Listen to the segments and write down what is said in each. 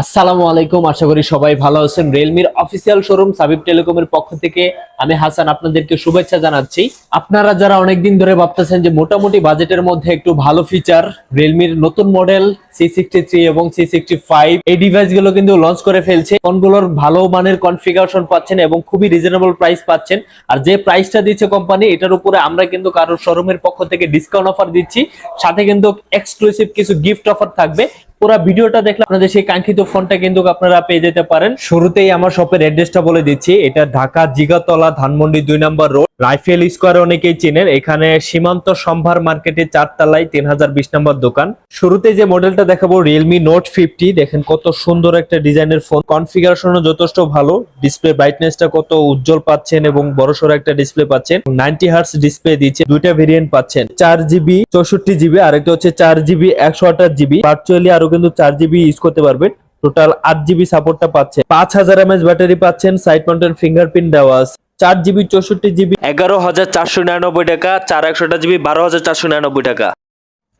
আসসালামু আলাইকুম, আশা করি সবাই ভালো আছেন। রিয়েলমির অফিসিয়াল শোরুম সাবিব টেলিকমের পক্ষ থেকে আমি হাসান আপনাদেরকে শুভেচ্ছা জানাচ্ছি। আপনারা যারা অনেকদিন ধরে ভাবতেছেন যে মোটামুটি বাজেটের মধ্যে একটু ভালো ফিচার রিয়েলমির নতুন মডেল সি সিক্সটি থ্রি এবং সি সিক্সটি ফাইভ এই ডিভাইসগুলো কিন্তু লঞ্চ করে ফেলছে। ফোনগুলোর ভালো মানের কনফিগারেশন পাচ্ছেন এবং খুবই রিজনেবল প্রাইস পাচ্ছেন। আর যে প্রাইসটা দিচ্ছে কোম্পানি এটার উপরে আমরা কিন্তু কারোর শোরুমের পক্ষ থেকে ডিসকাউন্ট অফার দিচ্ছি। সাথে কিন্তু এক্সক্লুসিভ কিছু গিফট অফার থাকবে। পুরো ভিডিওটা দেখলে আপনাদের সেই কাঙ্ক্ষিত ফোনটা কিন্তু আপনারা পেয়ে যেতে পারেন। শুরুতেই আমার শপের অ্যাড্রেসটা বলে দিচ্ছি। এটা ঢাকা জিগাতলা ধানমন্ডি দুই নম্বর রোড। রাইফেল স্কোয়ার অনেকেই চেনেন। এখানে সীমান্ত সম্ভার মার্কেটে চারতলায় তিন হাজার বিশ নম্বর দোকান। শুরুতে যে মডেলটা দেখাবো রিয়েলমি নোট ফিফটি দেখেন কত সুন্দর একটা ডিজাইনের ফোন। কনফিগারেশনও যথেষ্ট ভালো। ডিসপ্লে ব্রাইটনেসটা কত উজ্জ্বল পাচ্ছেন এবং বড়সড় একটা ডিসপ্লে পাচ্ছেন। নাইনটি হার্স ডিসপ্লে দিচ্ছে। দুইটা ভেরিয়েন্ট পাচ্ছেন। চার জিবি চৌষট্টি জিবি আরেকটা হচ্ছে চার জিবি একশো আঠাশ জিবি ভার্চুয়ালি আরও কিন্তু চার জিবি ইউজ করতে পারবেন। টোটাল আট জিবি সাপোর্টটা পাচ্ছে। পাঁচ হাজার এমএচ ব্যাটারি পাচ্ছেন সাইড মাউন্টেন ফিঙ্গারপ্রিন্ট দেওয়া আছে। চার জিবি চৌষট্টি জিবি এগারো হাজার চারশো নিরানব্বই টাকা চার একশোটা জিবি বারো হাজার চারশো নিরানব্বই টাকা।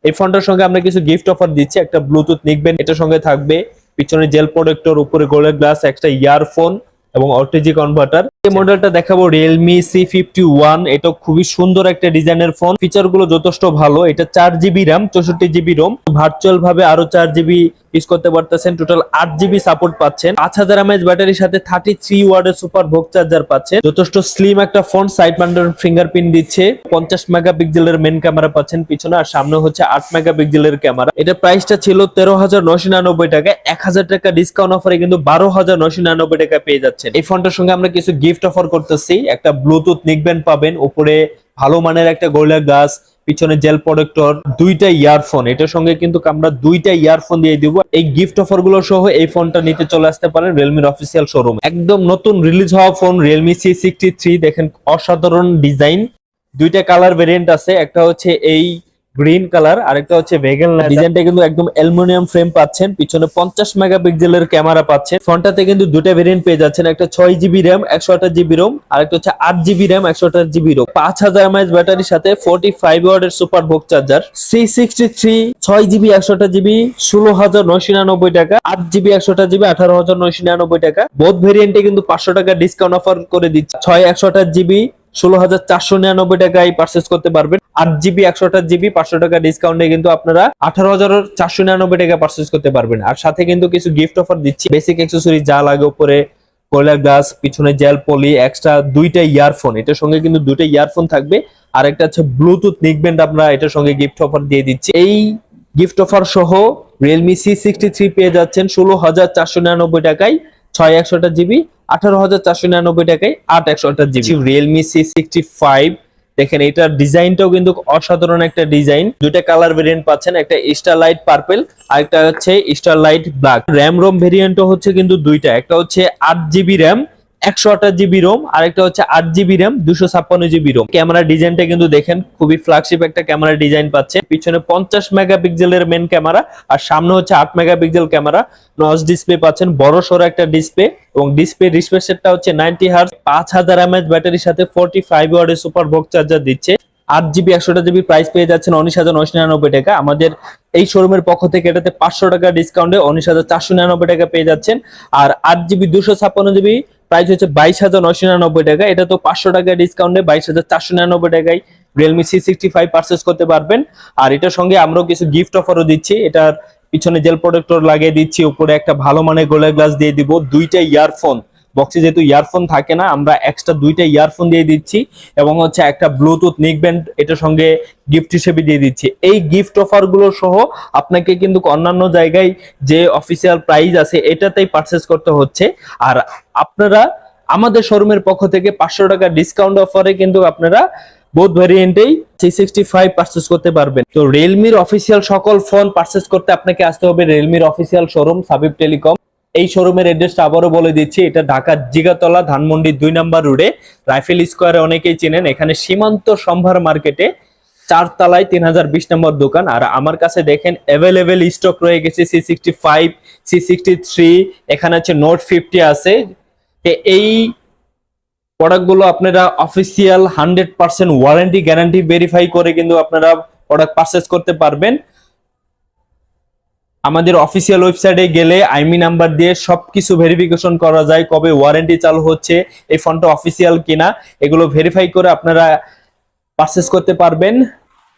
এই ফোনটার সঙ্গে আমরা কিছু গিফট অফার দিচ্ছি। একটা ব্লুটুথ নিকবেন এটার সঙ্গে থাকবে পিছনে জেল প্রোডাক্টর উপরে গোল্ডের গ্লাস একটা ইয়ারফোন এবং অল্টেজি কনভার্টার এই মডেলটা দেখাবো রিয়েলমি সি ফিফটি ওয়ান এটা খুবই সুন্দর একটা ডিজাইনের ফোন ফিচারগুলো যথেষ্ট ভালো। এটা চার জিবি র্যাম চৌষট্টি জিবি রোম ভার্চুয়াল ভাবে আরও চার জিবি ইউজ করতে পারতেছেন। টোটাল আট জিবি সাপোর্ট পাচ্ছেন। পাঁচ হাজার এমএচ ব্যাটারির সাথে থার্টি থ্রি ওয়ার্ডের সুপার ভোগ চার্জার পাচ্ছেন। যথেষ্ট স্লিম একটা ফোন সাইড মাউন্টেড ফিঙ্গারপ্রিন্ট দিচ্ছে। পঞ্চাশ মেগাপিক্সেলের মেন ক্যামেরা পাচ্ছেন পিছনে। আর সামনে হচ্ছে আট মেগাপিক্সেলের ক্যামেরা এটা প্রাইসটা ছিল তেরো হাজার নশো নিরানব্বই টাকা। এক হাজার টাকা ডিসকাউন্ট অফারে কিন্তু বারো হাজার নশো নিরানব্বই টাকা পেয়ে যাচ্ছেন। এই ফোনটার সঙ্গে আমরা কিছু গিফট অফার করতেছি। একটা ব্লুটুথ নিকবেন পাবেন। উপরে ভালো মানের একটা গোলা গাছ, পিছনে জেল প্রোডেক্টর দুইটা ইয়ারফোন এটার সঙ্গে কিন্তু আমরা দুইটা ইয়ারফোন দিয়ে দিব। এই গিফট অফারগুলো সহ এই ফোনটা নিতে চলে আসতে পারেন রিয়েলমির অফিসিয়াল শোরুম একদম নতুন রিলিজ হওয়া phone Realme C sixty three দেখেন অসাধারণ ডিজাইন দুইটা কালার ভেরিয়েন্ট আছে, একটা হচ্ছে এই গ্রিন কালার, আরেকটা হচ্ছে ভেগেল ডিজাইনটা কিন্তু একদম অ্যালুমিনিয়াম ফ্রেম পাচ্ছেন, পিছনে পঞ্চাশ মেগাপিক্সেলের ক্যামেরা পাচ্ছেন। ফ্রন্টটাতে কিন্তু দুটো ভেরিয়েন্ট পেয়ে যাচ্ছেন, একটা ছয় জিবি র্যাম একশো আঠাশ জিবি রোম আরেকটা হচ্ছে আট জিবি র্যাম একশো আঠাশ জিবি রোম পাঁচ হাজার এমএচ ব্যাটারির সাথে ফোর্টি ফাইভ ওয়ার্ডের super VOOC charger C sixty three ছয় জিবি একশো আঠাশ জিবি ষোলো হাজার নয়শো নিরানব্বই টাকা, আট জিবি একশো আঠাশ জিবি আঠারো হাজার নয়শো নিরানব্বই টাকা। বোধ ভেরিয়েন্টে কিন্তু পাঁচশো টাকা ডিসকাউন্ট অফার করে দিচ্ছে। ছয়, একশো আঠাশ জিবি ষোলো হাজার চারশো নিরানব্বই টাকায় পার্চেস করতে পারবেন। আট জিবি একশো আঠাশ জিবি পাঁচশো টাকা ডিসকাউন্টে কিন্তু আপনারা আঠারো হাজার চারশো নিরানব্বই টাকা পার্চেস করতে পারবেন। আর সাথে কিন্তু কিছু গিফট অফার দিচ্ছি। বেসিক অ্যাক্সেসরি যা লাগে উপরে কোয়লা গ্লাস পিছনে জেল পলি এক্সট্রা দুইটা ইয়ারফোন এটার সঙ্গে কিন্তু দুইটা ইয়ারফোন থাকবে। আর একটা হচ্ছে ব্লুটুথ নিকবেন্ড আমরা এটার সঙ্গে গিফট অফার দিয়ে দিচ্ছি। এই গিফট অফার সহ রিয়েলমি সি সিক্সটি থ্রি পেয়ে যাচ্ছেন ষোলো হাজার চারশো নিরানব্বই টাকায়। ছয় একশোটা জিবি, আঠারো হাজার চারশো নিরানব্বই টাকায় আট একশোটা GB. Realme C sixty five দেখেন, এটার ডিজাইনটাও কিন্তু অসাধারণ একটা ডিজাইন। দুইটা কালার ভেরিয়েন্ট পাচ্ছেন, একটা স্টার লাইট পার্পেল আর একটা হচ্ছে star light black RAM ROM ভেরিয়েন্টও হচ্ছে কিন্তু দুইটা, একটা হচ্ছে আট জিবি র্যাম একশো আঠাশ জিবি রোম, আরেকটা হচ্ছে আট জিবি র্যাম, দুশো ছাপ্পান্ন জিবি রোম। ক্যামেরা ডিজাইনটা কিন্তু দেখেন, খুবই ফ্ল্যাগশিপ একটা ক্যামেরা ডিজাইন পাচ্ছে। পিছনে পঞ্চাশ মেগাপিক্সেলের মেন ক্যামেরা, আর সামনে হচ্ছে আট মেগাপিক্সেল ক্যামেরা। নজ ডিসপ্লে পাচ্ছেন, বড় সড়ো একটা ডিসপ্লে এবং ডিসপ্লে রিফ্রেশটা হচ্ছে নাইনটি হার্স পাঁচ হাজার এমএচ ব্যাটারির সাথে ফোরটি ফাইভ ওয়ার্ডের সুপার ভোগ চার্জার দিচ্ছে। আট জিবি, একশোটা জিবি প্রাইস পেয়ে যাচ্ছেন উনিশ হাজার নয়শো নিরানব্বই টাকা। আমাদের এই শোরুমের পক্ষ থেকে এটাতে পাঁচশো টাকা ডিসকাউন্টে উনিশ হাজার চারশো নিরানব্বই টাকা পেয়ে যাচ্ছেন। আর আট জিবি, দুশো ছাপ্পান্ন জিবি প্রাইস হচ্ছে বাইশ হাজার নয়শো নিরানব্বই টাকা। এটা তো পাঁচশো টাকা ডিসকাউন্টে বাইশ হাজার চারশো নিরানব্বই টাকায় Realme C sixty five purchase করতে পারবেন। আর এটার সঙ্গে আমরাও কিছু গিফট অফারও দিচ্ছি। এটার পিছনে জেল প্রোটেক্টর লাগিয়ে দিচ্ছি। উপরে একটা ভালো মানের গোলার গ্লাস দিয়ে দিব। দুইটা ইয়ারফোন বক্সে যেহেতু ইয়ারফোন থাকে না, আমরা এক্সট্রা দুইটা ইয়ারফোন দিয়ে দিচ্ছি এবং হচ্ছে একটা ব্লুটুথ নিক ব্যান্ড এটার সঙ্গে গিফট হিসেবে দিয়ে দিচ্ছি। এই গিফট অফারগুলো সহ আপনাকে কিন্তু অন্যান্য জায়গায় যে অফিসিয়াল প্রাইস আছে, এটাতেই পারচেস করতে হচ্ছে। আর আপনারা আমাদের শোরুমের পক্ষ থেকে পাঁচশো টাকা ডিসকাউন্ট অফারে কিন্তু আপনারা বোধ ভ্যারিয়েন্টেই থ্রি সিক্সটি ফাইভ পার্চেস করতে পারবেন। তো রিয়েলমির অফিসিয়াল সকল ফোন পার্চেস করতে আপনাকে আসতে হবে। রিয়েলমির অফিসিয়াল শোরুম সাবিব টেলিকম এই শোরুমের অ্যাড্রেসটা আবারও বলে দিচ্ছি, এটা ঢাকার জিগাতলা, ধানমন্ডি দুই নাম্বার রোডে। রাইফেল স্কোয়ারে অনেকেই চেনেন, এখানে সীমান্ত সম্ভার মার্কেটে চারতলায় তিন হাজার বিশ নম্বর দোকান। আর আমার কাছে দেখেন অ্যাভেলেবেল স্টক রয়ে গেছে C sixty five C sixty three এখানে আছে নোট ফিফটি আছে। এই প্রোডাক্টগুলো আপনারা official hundred percent warranty guarantee verify করে কিন্তু আপনারা প্রোডাক্ট পারচেস করতে পারবেন। আমাদের অফিসিয়াল ওয়েবসাইটে গেলে আইমি নাম্বার দিয়ে সবকিছু ভেরিফিকেশন করা যায় কবে ওয়ারেন্টি চালু হচ্ছে, এই ফোনটা অফিসিয়াল কিনা, এগুলো ভেরিফাই করে আপনারা পারচেস করতে পারবেন।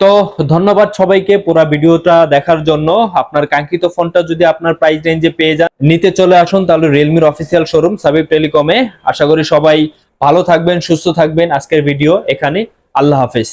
তো ধন্যবাদ সবাইকে পুরো ভিডিওটা দেখার জন্য। আপনার কাঙ্ক্ষিত ফোনটা যদি আপনার প্রাইস রেঞ্জে পেয়ে যান, নিতে চলে আসুন তাহলে রিয়েলমির অফিসিয়াল শোরুম সাবিব টেলিকমে আশা করি সবাই ভালো থাকবেন, সুস্থ থাকবেন। আজকের ভিডিও এখানে। আল্লাহ হাফেজ।